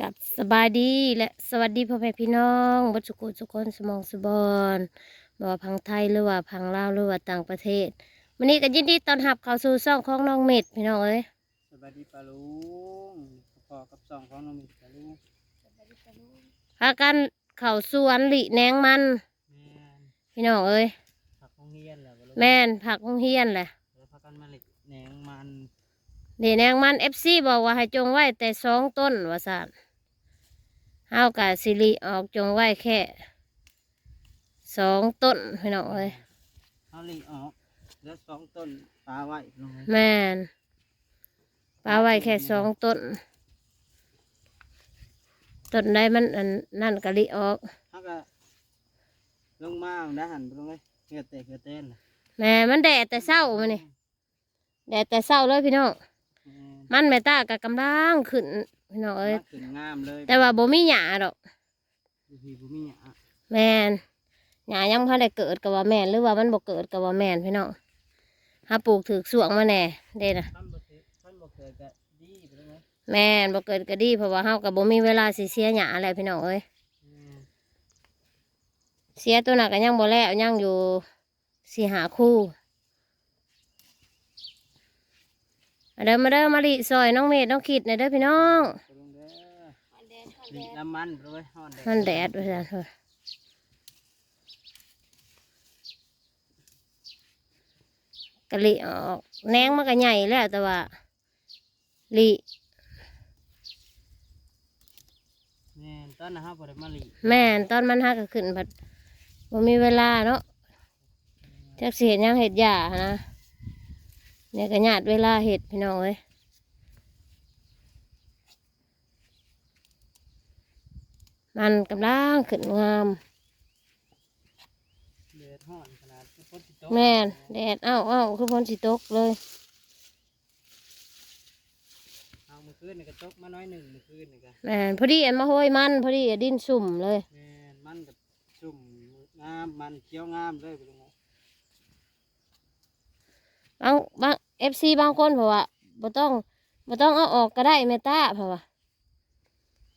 กับสบายดีและสวัสดีพ่อแม่พี่น้องบัดสุกุสุคนสมองสุบอนบ่ว่าพังไทยหรือว่าพังลาวหรือว่าต่างประเทศวันนี้ก็ยินดีต้อนรับเข้าสู่ช่องของน้องเม็ดพี่น้องเอ้ยสวัสดีปาลุงพอกับสองของน้องมีปาลุงพากันเข้าสวนหลีแนงมันแม่นพี่น้องเอ้ยผักของเฮียนแหละปาลุงแม่นผักของเฮียนแหละแล้วพักกันมาเหล็กแหนงมันหลีแนงมันเอฟซีบอกว่าให้จงไว้แต่สองต้นว่าซั่น เฮากะสิริออกจงไว้แค่สองต้นพี่น้องเอ้ยเอาหลีออกแล้วสองต้นปลาไว้ลงไปแม่นปลาไว้แค่สองต้นต้นใดมันอันนั่นกะลิออกพักก็ลงมาได้หันไปลงเลยเหือเตะเหือเต้นน่ะแม่มันแดดแต่เศร้ามานี่แดดแต่เศร้าเลยพี่น้องแม่นมันแม่ตากับกำลังขึ้น พี่น้องเอ้ยมาขึ้นงามเลยแต่ว่าบ่มีหญ้าดอกดูพี่บุมีหยาแม่นหญ้ายังพันได้เกิดกับว่าแม่นหรือว่ามันบ่เกิดกับว่าแม่นพี่น้องถ้าปลูกถือสวงมาแน่เด้นะท่านบ่เกิดท่านบ่เกิดก็ดีไปลงเลยแม่นบ่เกิดก็ดีเพราะว่าเฮากับบ่มีเวลาสิเสียหญ้าอะไรพี่น้องเอ้ยแม่นเสียตัวหนักก็ยังบ่แล้วยังอยู่สี่หาคู่มาเด้อมาเด้อมาลิซอยน้องเมดน้องขีดหน่อยเด้อพี่น้อง ไปลงเด้อหลีน้ำมันไปเลยฮ้อนแดดมันแดดว่าซั่นเถอะกะลิออกแหนงมันก็ใหญ่แล้วแต่ว่าลิแม่นตอนนะครับบ่ได้มาหลีแม่นตอนมันหักก็ขึ้นผัดบ่มีเวลาเนาะจักสิเห็นยังเห็ดหญ้าหั้นนะเนี่ยก็ญาติเวลาเห็ดพี่น้องเอ้ย มันกำลังขึ้นงามแดดฮ้อนขนาดฝนสิตกแม่นแดดเอ้าเอ้าคือฝนสิตกเลยเอาเมื่อคืนนี่ก็ตกมาน้อยหนึ่งเมื่อคืนนี่ก็แม่นพอดีอันมาโหยมันพอดีดินสุ่มเลยแม่นมันกับชุ่มงามมันเขียวงามเลยไปลงเอาบางบางเอฟซีบางคนเพราะว่าบ่ต้องบ่ต้องเอาออกก็ได้เมตาเพราะว่า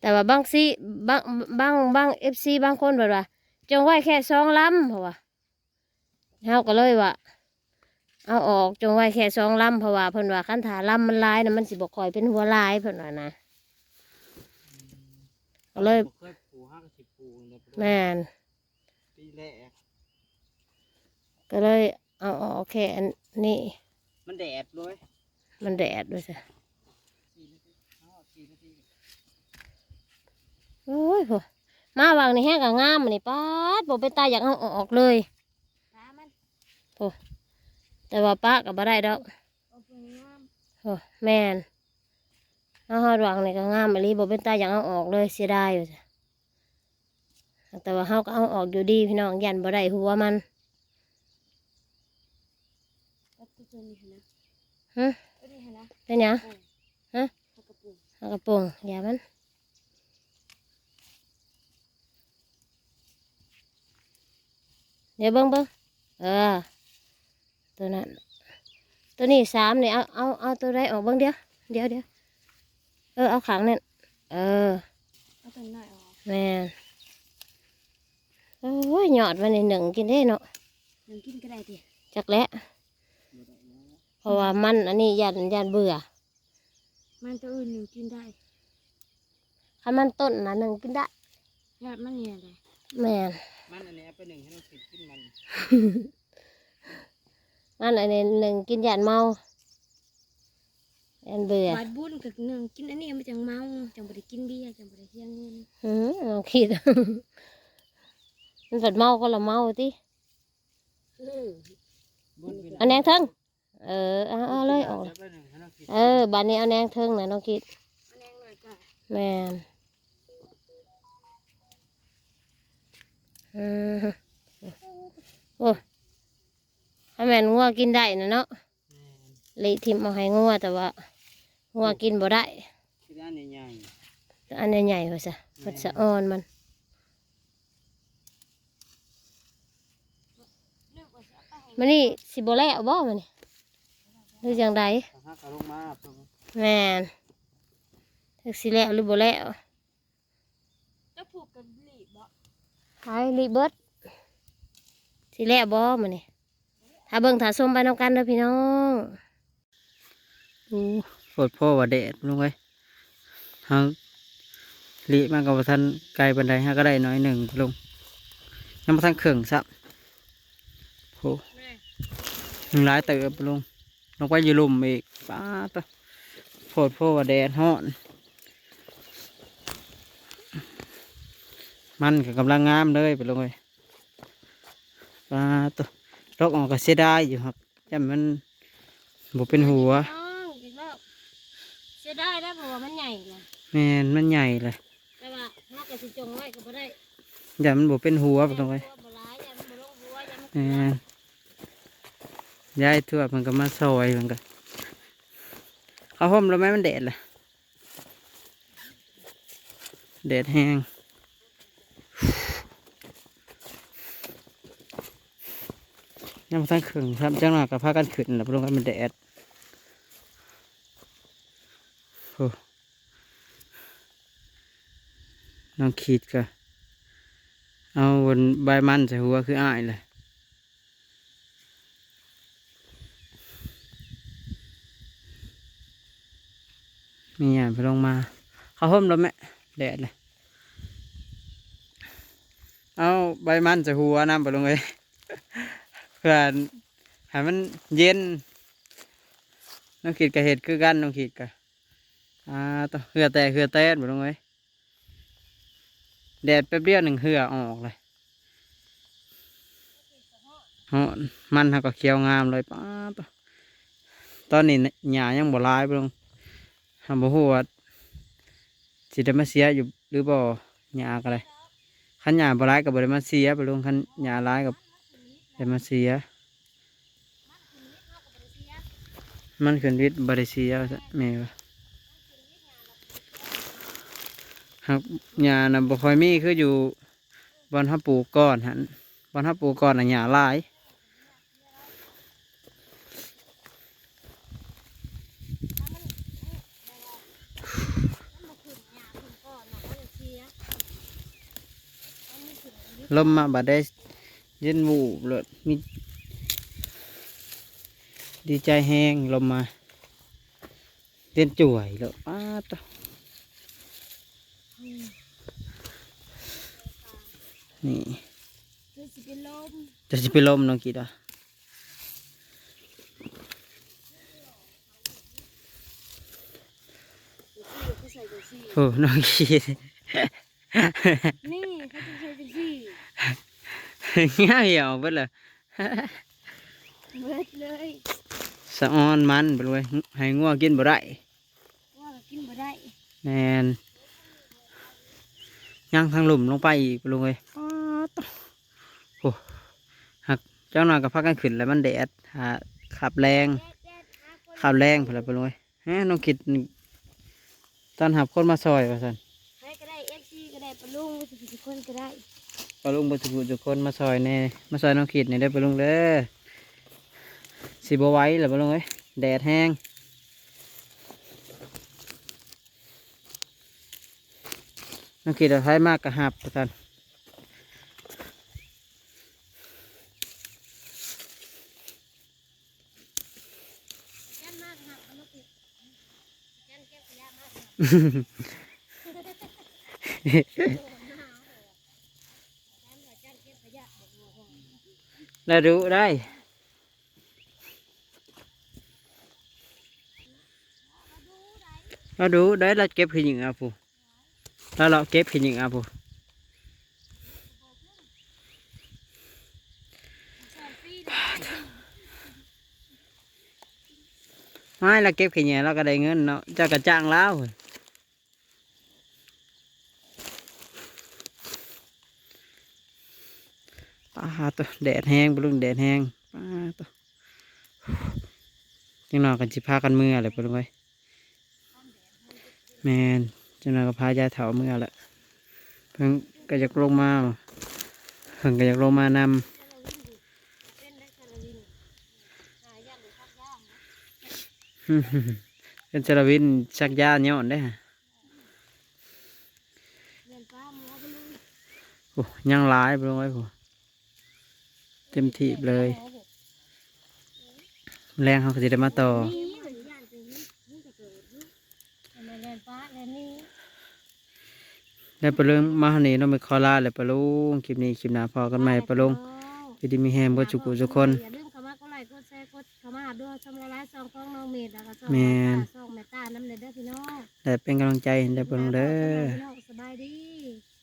แต่ว่าบางซีบางบางบางเอฟซีบางคนแบบว่า จงไว้แค่สองลำเพราะว่าเฮาก็เลยว่าเอาออกจงไว้แค่สองลำเพราะว่าเพิ่นว่าคันถาลำมันลายนะมันสิบ่ค่อยเป็นหัวลายเพิ่นว่านะก็เลยบ่เคยปลูกห้าก็สิปลูกเลยไปลงแม่นปีแรกก็เลยเอาออกแค่อันนี้มันแดดเลยมันแดดด้วยสิสี่นาทีเอาสี่นาที โอ้ยพอมาวางในแห้งกับงามมันนี่ป๊าดบอกเป็นตาอยากเอาออกเลยโอ้แต่ว่าป้ากับบ่ได้ดอกโอ้แม่นเอาหอดวางในก็งามอันนี้บอกเป็นตาอยากเอาออกเลยเสียดายอยู่จ้ะแต่ว่าเฮาก็เอาออกอยู่ดีพี่น้องยันบ่ได้หัวมันฮะเป็นหยังฮะเอากระโปรงอย่ามัน เดี๋ยวเบิ้งเบิ้งเออ ตัวนั้น ตัวนี้สามเนี่ยเอาเอาเอาตัวใดออกเบิ้งเดียวเดี๋ยวเดี๋ยวเออเอาขังนั่นเออเอาตัวน้อยออกแม่นโอ้ยหยอดมาในหนึ่งกินได้เนาะหนึ่งกินก็ได้ดิจักแหล้วเพราะว่ามันอันนี้ยันยันเบื่อ มันตัวอื่นหนึ่งกินได้ถ้ามันต้นนะหนึ่งกินได้ยอดมันเนี่ยเลยแม่น มันอันนี้เอาไปหนึ่งให้น้องผิดขึ้นมันมันอันนี้หนึ่งกินยันเมายันเบื่อบาดบุญกับหนึ่งกินอันนี้มันจังเมาจังบ่ได้กินเบียร์จังบ่ได้เสียเงินหืมลองคิดมันฝัดเมาก็ละเมาติบุญพี่เอาแนงเทิงเออเอาเอาเลยออกเอาไปหนึ่งให้น้องผิดเออบ้านนี้เอาแนงเทิงนะน้องคิดอันนี้หน่อยก็แม่น อืมโอ้ให้แม่นงัวกินได้นะเนาะแม่นเลิทิมเอาให้งัวแต่ว่างัวกินบ่ได้ที่ด้านใหญ่แต่อันใหญ่ๆว่าซะมันสะอ่อนมันเลือกว่าจะเอาไปให้มันนี่สิบ่แล้วบ่มันนี่หรือจังใดๆถ้าหักเอาลงมาเพิ่นแม่นจักสิแล้วหรือบ่แล้ว แขายรีเบิร์ดสิแล้วบ่มื้อนี้ถ้าเบิ่งถ้าส้มไปนำกันเด้อพี่น้องอู้โคตรพ่อว่าแดดลุงเอ้ยเฮาลิมันก็บ่ทันไกลปานใดฮะก็ได้น้อยหนึ่งลุงยังบ่ทันเครื่องซับโหยังหลายเติบลุงลงไปอยู่ลุ่มอีกป้าตะโคตรพ่อว่าแดดฮ้อน มันก็กำลังงามเลยไปลงเลยปลาตัวลอกออกก็เสียดายอยู่ครับแต่มันบเป็นหัวน้องอีกแล้วเสียดายแล้วเพราะว่ามันใหญ่นะแม่นมันใหญ่เลยแต่ว่าถ้าก็สิจงไว้ก็บ่ได้อย่ามันบเป็นหัวไปลงเลยตัวบ่หลายอย่ามันบ่ลงหัวอย่ามันแม่นยายทวดมันก็มาซอยมันก็เขาห่มแล้วไหมมันแดดเลยแดดแห้ง ยังมาทั้งขึงครับจังหวะกับพากันขึ้นแล้วลงกันมันแดดโอ้น้องขีดก็เอาบนใบมันใส่หัวคืออ้ายเลยมีอย่างไปลงมา เขาห่มแล้วแม่แดดเลยเอาใบมันใส่หัวน้ำไปลงเลย เพื่อให้มันเย็นน้องขีดกับเห็ดคือกันน้องขีดกับอ่าตัวเหือแตกเหือแตกหมดลงเลยแดดแป๊บเดียวหนึ่งเหือออกเลยเฮามันก็เขียวงามเลยป้าตัวตอนนี้หญ้ายังบ่ร้ายไปลงทำบ่ฮู้ว่าสิได้มาเสียอยู่หรือบ่หญ้าก็เลยคันหญ้าบ่ร้ายก็บ่ได้มาเสียไปลงคันหญ้าร้ายก็ ได้มาเสีย มันขึ้นวิทย์บ่ได้เสียว่าซะแม่ว่าครับหญ้าน่ะบ่ค่อยมีคืออยู่บอนฮับปลูกก่อนหันบอนฮับปลูกก่อนน่ะหญ้าหลายลมมาบัดได้ ย็นวูบเลยมีดีใจแห้งลมมาเต้นจ่วยแล้วป้าตนี่คือสิเป็นลมจะสิไปลมน้องกีดอะเขาโอ้น้องกีดนี่เขาจะใส่จังซี่ ง่ายเหี่ยวเบิดเลยเบิดเลยสะออนมันไปเลยให้งัวกินบ่ได้ว่าก็กินบ่ได้แนนย่างทางหลุมลงไปอีกไปลงเลยป๊าดตวโอ้หักเจ้าหน่อยก็พักกันขึ้นแล้วมันแดดหาขับแรงขับแรงพอแล้วไปลงเลยฮะน้องคิดนี่ตอนหับคนมาซอยว่าสันใครก็ได้ FC ก็ได้ปลาลุงทุกคนก็ได้ ปลาลุงบุตรทุกคนมาซอยแน่มาซอยน้องคิดในได้ปลาลุงเด้อสิบไว้แล้วปลาลุงเอ้ยแดดแห้งน้องคิดเอาท้ายมากกระหับว่าสันยันมากครับเอามาปิดยันแก้ขยะมากยันว่ายันเก็บขยะบอกว่าว่า แล้วดูได้เราดูได้เราเก็บขี้หญิงอะผู้แล้วเราเก็บขี้หญิงอะผู้ ใส่ฟรีได้ ไม่เราเก็บขี้หญิงเราก็ได้เงินเนาะเจ้ากระจ้างแล้ว ป้าตัวแดดแห้งปลุงแดดแห้งป้าตัวจังนอยกันสิพากันเมื่อเลยปลุงไว้แมนจังนอยก็พายายเถาเมื่อแหละเพิ่งก็อยากลงมาเพิ่งก็อยากลงมานำเป็นได้คารวินหายักย่าเนจรวินชักยาย้อนได้ฮะโอ้ยังหลายไปลงไว้ผม เต็มที่เลยแรงเขาก็จะได้มาต่อนี่มันย่านไปนี่นี่จะเกิดลูกอันนั้นแลนฟ้าแลนนี่ได้ปลาลุงมาหนีน้องไปคอลาเลยปลาลุงคลิปนี้คลิปหน้าพอกันใหม่ปลาลุงอยู่ดีมีแฮมก็จุกุทุกคนอย่าลืมเข้ากดไลกดแชร์กดเข้ามาหาด้วยช่องละลายช่องของน้องเมดแล้วก็ช่องแม่นช่องแม่ตาน้ำเด้อพี่น้องแต่เป็นกำลังใจได้ปลาลุงเด้อ